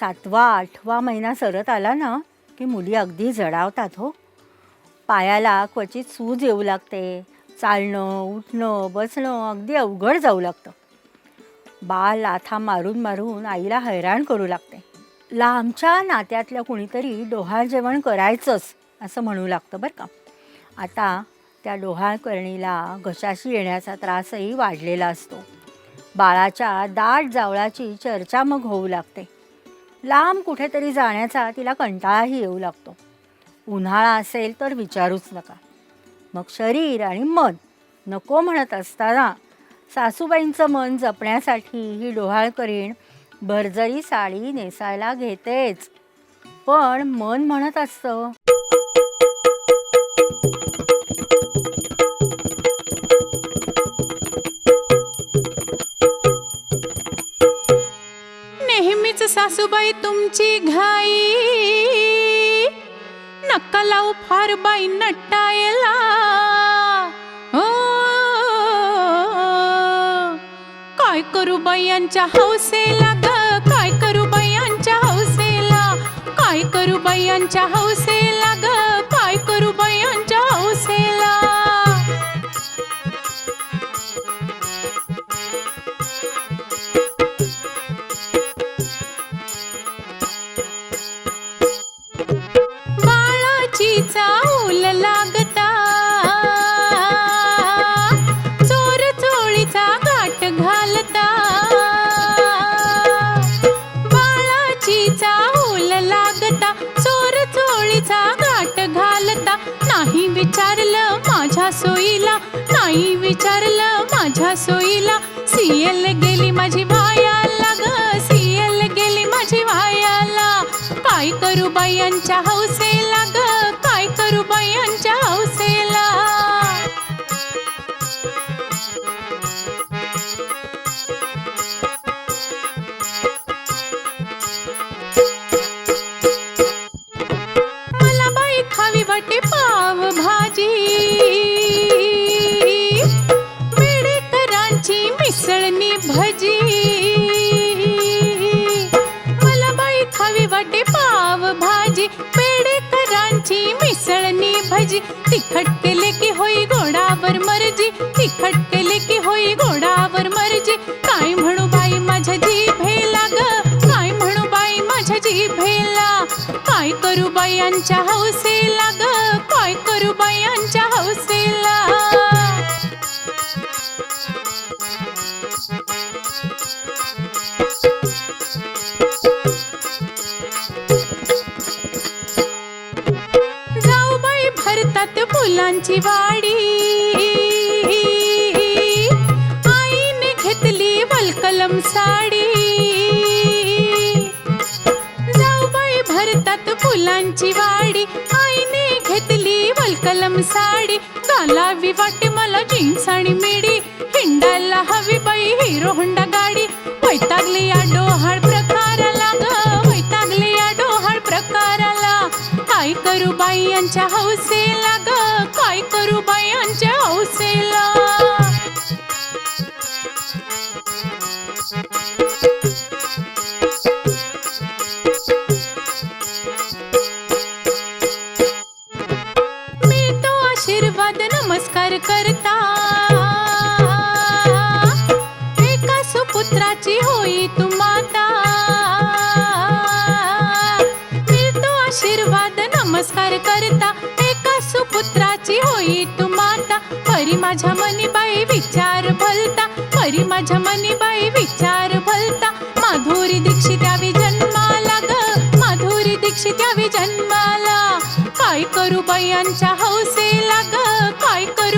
सातवा आठवा महिना सरत आला ना की मुली अगदी जडावतात हो. पायाला क्वचित सूज येऊ लागते चालणं उठणं बसणं अगदी अवघड जाऊ लागतं. बाळ लाथा मारून मारून आईला हैराण करू लागते. लांबच्या नात्यातल्या कुणीतरी डोहाळ जेवण करायचंच असं म्हणू लागतं बरं का. आता त्या डोहाळ करणीला घशाशी येण्याचा त्रासही वाढलेला असतो. बाळाच्या दाट जावळाची चर्चा मग होऊ लागते. लांब कुठेतरी जाण्याचा तिला कंटाळाही येऊ लागतो. उन्हाळा असेल तर विचारूच नका. मग शरीर आणि मन नको म्हणत असताना सासूबाईंचं मन जपण्यासाठी ही डोहाळकरीण भरजरी साडी नेसायला घेतेच. पण मन म्हणत असतं नेहमीच सासूबाई तुमची घाई. नक्का लावू फार बाई नटायला. ओ, काय करू बायांच्या हौसेला ग? काय करू बायांच्या हौसेला? काय करू बायांच्या हौसेला ग? काय करू बायांच्या विचारलं माझ्या सोयीला. नाही विचारलं माझ्या सोयीला. सीएल गेली माझी वायाला ग. सीएल गेली माझी वायाला काय करू बायांच्या हौसेला ग? मिसळणी भजी. मला बाई खावी वाटे पाव भाजी. बेडेकरांची मिसळणी भजी. तिखट केले की होई गोडावर मर्जी. तिखट केले की होई गोडावर मर्जी. काय म्हणू बाई माझ्या जीभेला ग काय म्हणू बाई माझ्या जीभेला काय करू बायांच्या हौसेला ग? काय करू बायांच्या हौसेला? भरतात वाडी. आईने घेतली वलकलम साडी. जाऊबाई भरतात फुलांची वाडी. आईने घेतली वलकलम साडी. घालावी वाटे मला जीन्स आणि मेडी. हिंडायला हवी बाई हिरो होंडा गाडी. वैतागली या डोहाळ प्रकाराला ग. वैतागली या डोहाळ प्रकाराला. काय करू बाई यांच्या हौसेला ग. काय करू बायांच्या हौसेला? मी तो आशीर्वाद नमस्कार करता. एका सुपुत्राची होई तू माता. मी तो आशीर्वाद नमस्कार करता. परी माझ्या मनी बाई विचार भलता परी माझ्या मनी बाई विचार भलता. माधुरी दीक्षित यावी जन्माला ग माधुरी दीक्षित यावी जन्माला. काय करू बायांच्या हौसेला ग काय करू